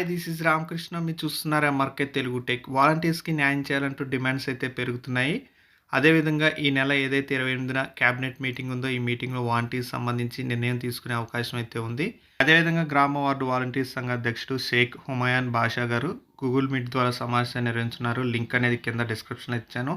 Hi this is Ramakrishna మీరు చూస్తున్నారు MRK Telugu tech వాలంటీర్స్కి న్యాయం చేయాలంటూ డిమాండ్స్ అయితే పెరుగుతున్నాయి. అదేవిధంగా ఈ నెల ఏదైతే ఇరవై ఎనిమిదిన క్యాబినెట్ మీటింగ్ ఉందో ఈ మీటింగ్లో వాలంటీర్స్ సంబంధించి నిర్ణయం తీసుకునే అవకాశం అయితే ఉంది. అదేవిధంగా గ్రామ వార్డు వాలంటీర్స్ సంఘ అధ్యక్షుడు షేక్ హుమాయాన్ బాషా గారు గూగుల్ మీట్ ద్వారా సమావేశం నిర్వహించున్నారు. లింక్ అనేది కింద డిస్క్రిప్షన్ ఇచ్చాను.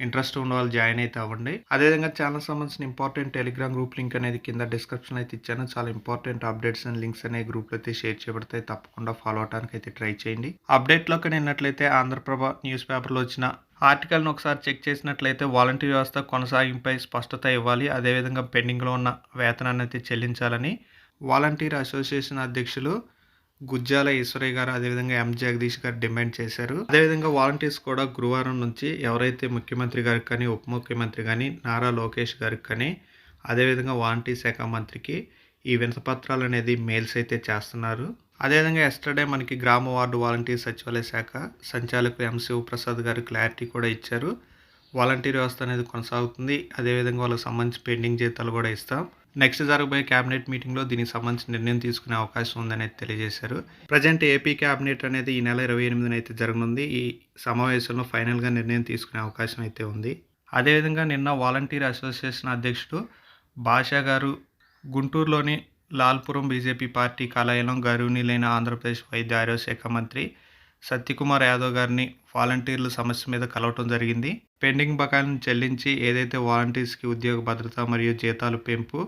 ఇంట్రెస్ట్ ఉన్న వాళ్ళు జాయిన్ అయితే అవ్వండి. అదేవిధంగా ఛానల్ సంబంధించిన ఇంపార్టెంట్ టెలిగ్రామ్ గ్రూప్ లింక్ అనేది కింద డిస్క్రిప్షన్ అయితే ఇచ్చాను. చాలా ఇంపార్టెంట్ అప్డేట్స్ అండ్ లింక్స్ అనే గ్రూప్ అయితే షేర్ చేయబడతాయి. తప్పకుండా ఫాలో అవడానికి అయితే ట్రై చేయండి. అప్డేట్లోకి వెళ్ళినట్లయితే ఆంధ్రప్రభ న్యూస్ పేపర్లో వచ్చిన ఆర్టికల్ను ఒకసారి చెక్ చేసినట్లయితే వాలంటీర్ వ్యవస్థ కొనసాగింపై స్పష్టత ఇవ్వాలి. అదేవిధంగా పెండింగ్లో ఉన్న వేతనాన్ని అయితే చెల్లించాలని వాలంటీర్ అసోసియేషన్ అధ్యక్షులు గుజ్జాల ఈశ్వరయ్య గారు అదేవిధంగా ఎం. జగదీష్ గారు డిమాండ్ చేశారు. అదేవిధంగా వాలంటీర్స్ కూడా గురువారం నుంచి ఎవరైతే ముఖ్యమంత్రి గారికి కానీ ఉప ముఖ్యమంత్రి కానీ నారా లోకేష్ గారికి కానీ అదేవిధంగా వాలంటీర్ శాఖ మంత్రికి ఈ వినతపత్రాలు అనేది మెయిల్స్ అయితే చేస్తున్నారు. అదేవిధంగా ఎస్టర్డే మనకి గ్రామ వార్డు వాలంటీర్ సచివాలయ శాఖ సంచాలకులు ఎం. శివప్రసాద్ గారు క్లారిటీ కూడా ఇచ్చారు. వాలంటీర్ వ్యవస్థ అనేది కొనసాగుతుంది. అదేవిధంగా వాళ్ళకి సంబంధించి పెండింగ్ జీతాలు కూడా ఇస్తాం. నెక్స్ట్ జరగబోయే క్యాబినెట్ మీటింగ్లో దీనికి సంబంధించిన నిర్ణయం తీసుకునే అవకాశం ఉందని తెలియజేశారు. ప్రజెంట్ ఏపీ క్యాబినెట్ అనేది ఈ నెల ఇరవై ఎనిమిదిన అయితే జరగనుంది. ఈ సమావేశంలో ఫైనల్గా నిర్ణయం తీసుకునే అవకాశం అయితే ఉంది. అదేవిధంగా నిన్న వాలంటీర్ అసోసియేషన్ అధ్యక్షుడు భాషా గారు గుంటూరులోని లాల్పురం బీజేపీ పార్టీ కార్యాలయం గౌరవనీయులైన ఆంధ్రప్రదేశ్ వైద్య ఆరోగ్య శాఖ మంత్రి సత్యకుమార్ యాదవ్ గారిని వాలంటీర్ల సమస్య మీద కలవటం జరిగింది. పెండింగ్ బకాయిలను చెల్లించి ఏదైతే వాలంటీర్స్కి ఉద్యోగ భద్రత మరియు జీతాలు పెంపు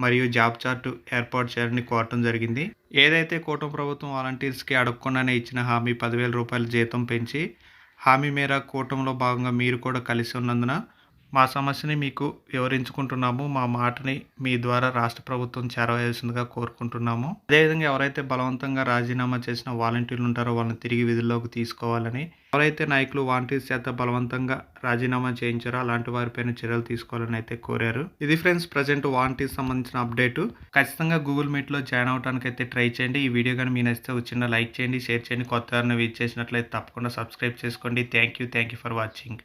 మరియు జాబ్ చార్టు ఏర్పాటు చేయాలని కోరటం జరిగింది. ఏదైతే కూటమి ప్రభుత్వం వాలంటీర్స్కి అడగకుండానే ఇచ్చిన హామీ పదివేల రూపాయల జీతం పెంచి హామీ మేర కూటమిలో భాగంగా మీరు కూడా కలిసి ఉన్నందున మా సమస్యని మీకు వివరించుకుంటున్నాము మా మాటని మీ ద్వారా రాష్ట్ర ప్రభుత్వం చేరవేయాల్సిందిగా కోరుకుంటున్నాము. అదేవిధంగా ఎవరైతే బలవంతంగా రాజీనామా చేసిన వాలంటీర్లు ఉంటారో వాళ్ళని తిరిగి విధుల్లోకి తీసుకోవాలని ఎవరైతే నాయకులు వాలంటీర్స్ చేత బలవంతంగా రాజీనామా చేయించారో అలాంటి వారిపైన చర్యలు తీసుకోవాలని అయితే కోరారు. ఇది ఫ్రెండ్స్ ప్రజెంట్ వాలంటీర్స్ సంబంధించిన అప్డేట్. ఖచ్చితంగా గూగుల్ మీట్లో జాయిన్ అవడానికి అయితే ట్రై చేయండి. ఈ వీడియో కానీ మీ నచ్చితే వచ్చిన లైక్ చేయండి షేర్ చేయండి. కొత్త విచ్ చేసినట్లయితే తప్పకుండా సబ్స్క్రైబ్ చేసుకోండి. Thank you thank you for watching.